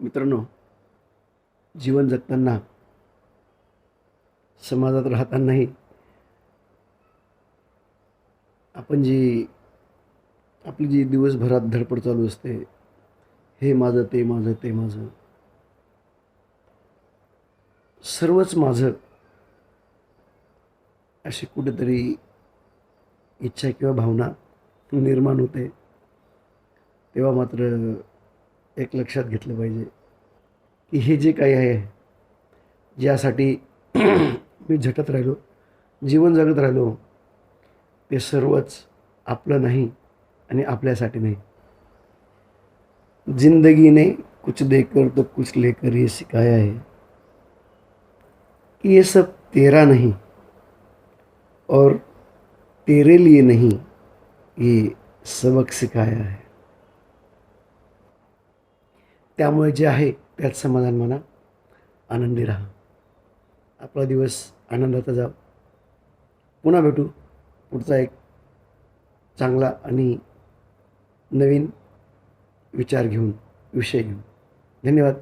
मित्रांनो जीवन जगताना समाजात राहतानाही आपण जी आपली जी दिवसभरात धडपड चालू असते हे माझं ते माझं ते माझं. सर्वच माझं अशी कुठेतरी इच्छा किंवा भावना निर्माण होते. तेव्हा मात्र एक लक्षात घेतलं पाहिजे की हे जे काही आहे ज्यासाठी मी झटत राहिलो जीवन जगत राहिलो ते सर्वच आपलं नाही आणि आपल्यासाठी नाही. जिंदगीने कुछ देकर तो कुछ लेकर ये सिखाया है कि ये सब तेरा नहीं और तेरे लिए नहीं ये सबक सिखाया है त्यामुळे जे आहे त्यात समाधान म्हणा आनंदी राहा. आपला दिवस आनंदाचा जाव. पुन्हा भेटू. पुढचा एक चांगला आणि नवीन विचार घेऊन विषय घेऊन. धन्यवाद.